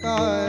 sky.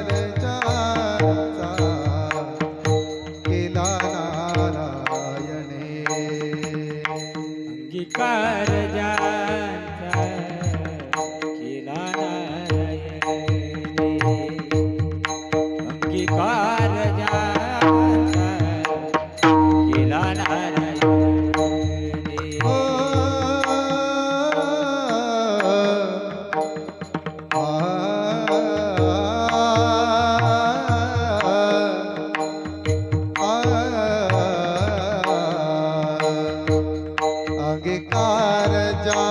अंगीकार ज्यांचा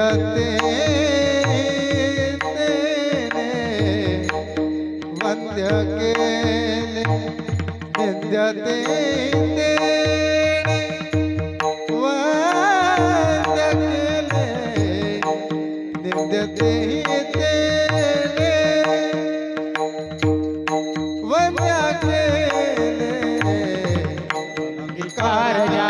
ਜਤੇ ਤੇਨੇ ਵੰਦਯ ਕੇਲੇ ਨਿੰਦਯਤੇ ਤੇਨੇ ਵੰਦਯ ਕੇਲੇ ਨਿੰਦਯਤੇ ਤੇਨੇ ਵੰਦਯ ਕੇਲੇ ਅੰਗੀਕਾਰ ਜਾ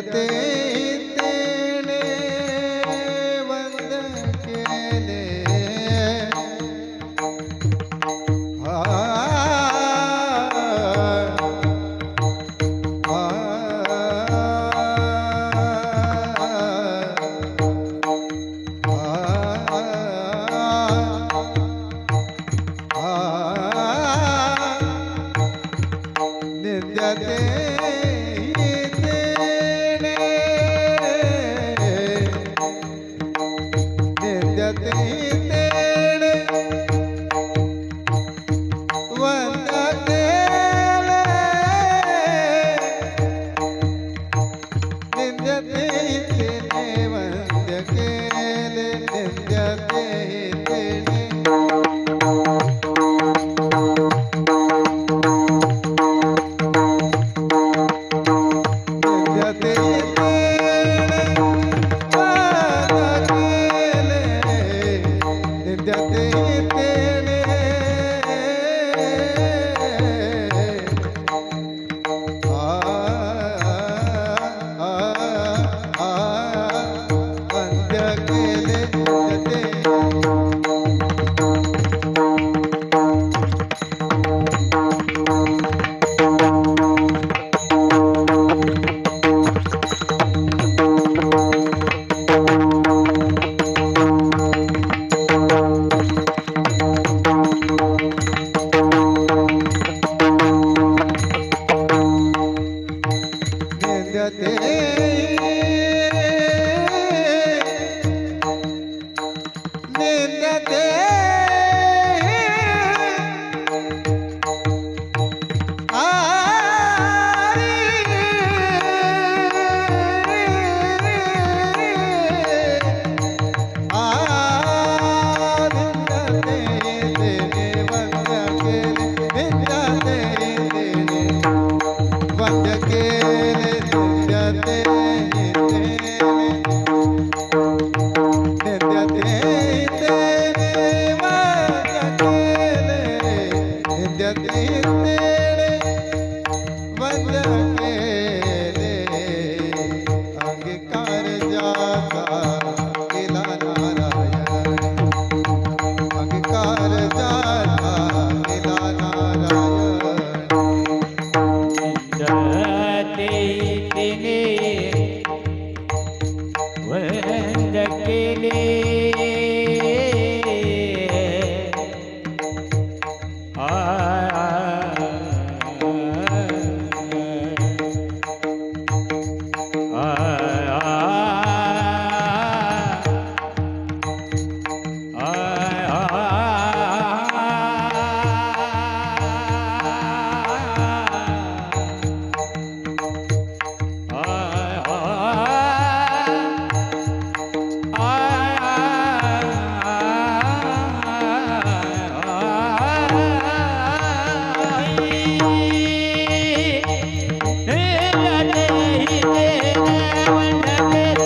जाते देते જગતે अंगीकार